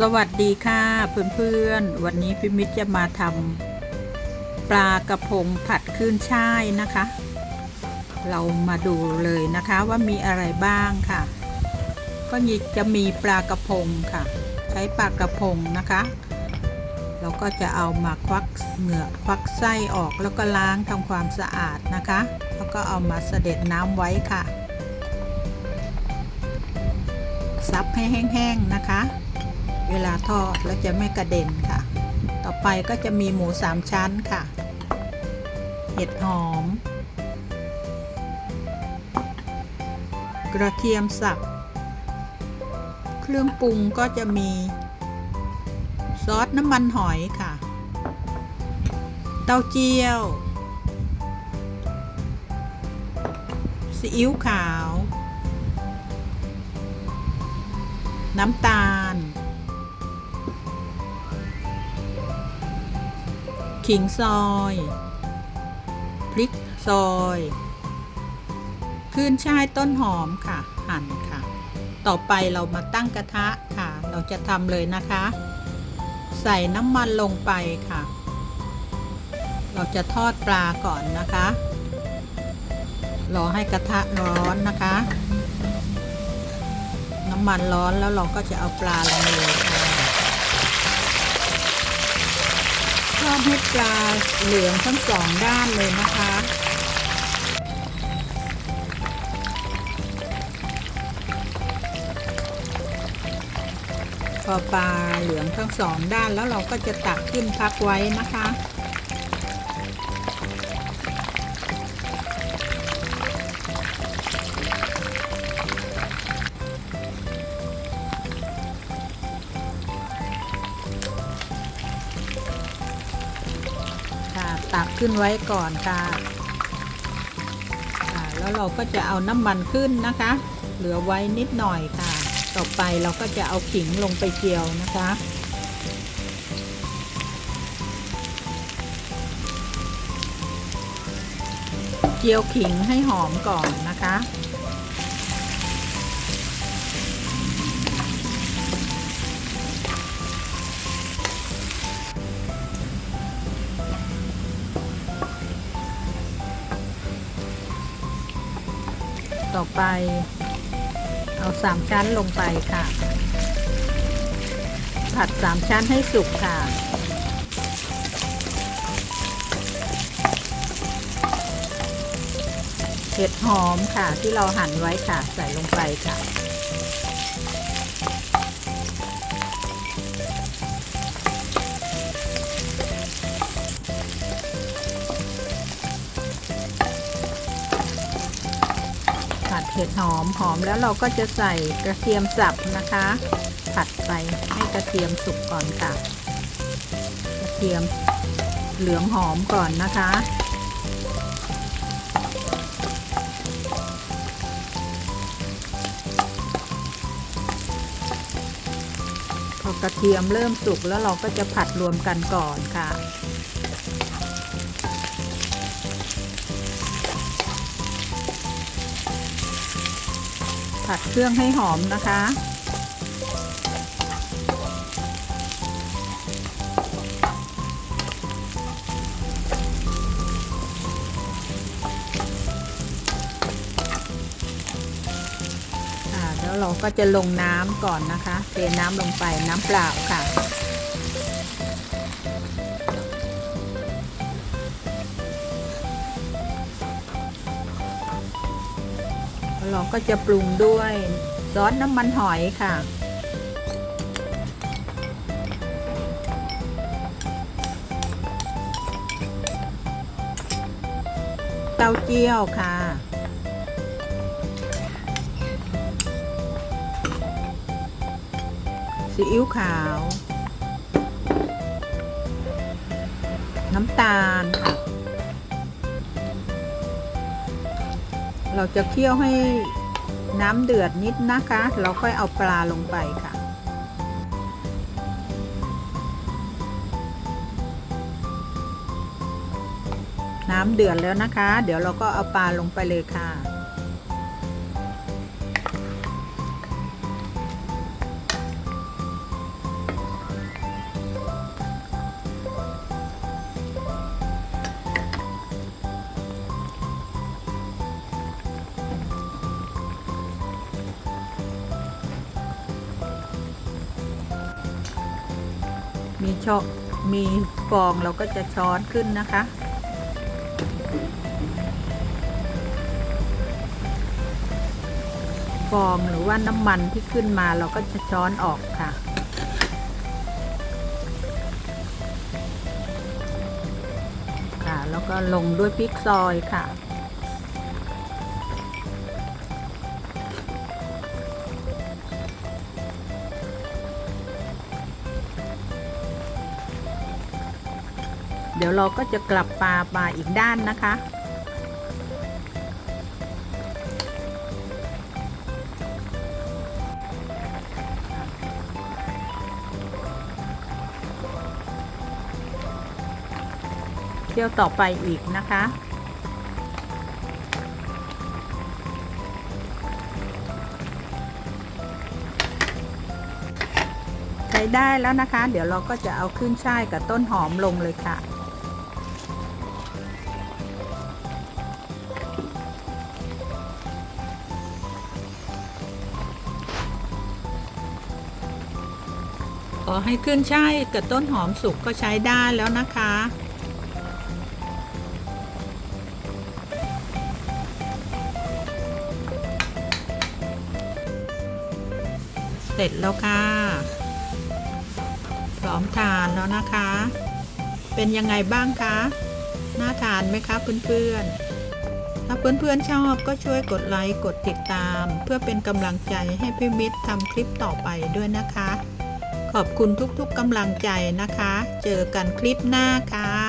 สวัสดีค่ะเพื่อนๆ วันนี้พิมิตจะมาทำปลากระพงผัดขึ้นช่ายนะคะ เรามาดูเลยนะคะว่ามีอะไรบ้างค่ะ ก็จะมีปลากระพงค่ะ ใช้ปลากระพงนะคะ เราก็จะเอามาควักเหงือกควักไส้ออกแล้วก็ล้างทำความสะอาดนะคะ แล้วก็เอามาเสด็จน้ำไว้ค่ะ ซับให้แห้งๆนะคะ เวลาทอดแล้วจะไม่กระเด็นค่ะ ต่อไปก็จะมีหมูสามชั้นค่ะ เห็ดหอม กระเทียมสับ เครื่องปรุงก็จะมี ซอสน้ำมันหอยค่ะ เต้าเจี้ยวซีอิ๊วขาว น้ำตาล ขิงซอย พริกซอยขึ้นช่ายต้นหอมค่ะ หั่นค่ะ ต่อไปเรามาตั้งกระทะค่ะ เราจะทำเลยนะคะ ใส่น้ำมันลงไปค่ะ เราจะทอดปลาก่อนนะคะ รอให้กระทะร้อนนะคะ น้ำมันร้อนแล้วเราก็จะเอาปลาลงเลยค่ะ อดให้ปลาเหลืองทั้งสองด้านเลยนะคะ พอปลาเหลืองทั้งสองด้านแล้วเราก็จะตักขึ้นพักไว้นะคะ ตักขึ้นไว้ก่อนค่ะะแล้วเราก็จะเอาน้ำมันขึ้นนะคะ เหลือไว้นิดหน่อยค่ะ ต่อไปเราก็จะเอาขิงลงไปเจียวนะคะเจียวขิงให้หอมก่อนนะคะ ต่อไป เอาสามชั้นลงไปค่ะ ผัดสามชั้นให้สุกค่ะ เห็ดหอมค่ะที่เราหั่นไว้ค่ะ ใส่ลงไปค่ะ เห็ดหอมหอมแล้วเราก็จะใส่กระเทียมสับนะคะ ผัดไปให้กระเทียมสุกก่อนค่ะ กระเทียมเหลืองหอมก่อนนะคะ พอกระเทียมเริ่มสุกแล้วเราก็จะผัดรวมกันก่อนค่ะ ผัดเครื่องให้หอมนะคะ แล้วเราก็จะลงน้ำก่อนนะคะ เทน้ำลงไปน้ำเปล่าค่ะ เราก็จะปรุงด้วยซอสน้ำมันหอยค่ะ เต้าเจี้ยวค่ะซีอิ๊วขาว น้ำตาลค่ะ เราจะเคี่ยวให้น้ำเดือดนิดนะคะ เราค่อยเอาปลาลงไปค่ะ น้ำเดือดแล้วนะคะ เดี๋ยวเราก็เอาปลาลงไปเลยค่ะ มีช่อมีฟองเราก็จะช้อนขึ้นนะคะ ฟองหรือว่าน้ำมันที่ขึ้นมาเราก็จะช้อนออกค่ะค่ะ แล้วก็ลงด้วยพริกซอยค่ะ เดี๋ยวเราก็จะกลับปลามาอีกด้านนะคะ เที่ยวต่อไปอีกนะคะใช้ได้แล้วนะคะ เดี๋ยวเราก็จะเอาขึ้นช่ายกับต้นหอมลงเลยค่ะ ขอให้ขึ้นช่ายกับต้นหอมสุกก็ใช้ได้แล้วนะคะ เสร็จแล้วค่ะ พร้อมทานแล้วนะคะ เป็นยังไงบ้างคะ น่าทานไหมคะเพื่อนๆถ้าเพื่อนๆชอบก็ช่วยกดไลค์ กดติดตาม เพื่อเป็นกำลังใจให้พี่มิตรทำคลิปต่อไปด้วยนะคะ ขอบคุณทุกๆกำลังใจนะคะ เจอกันคลิปหน้าค่ะ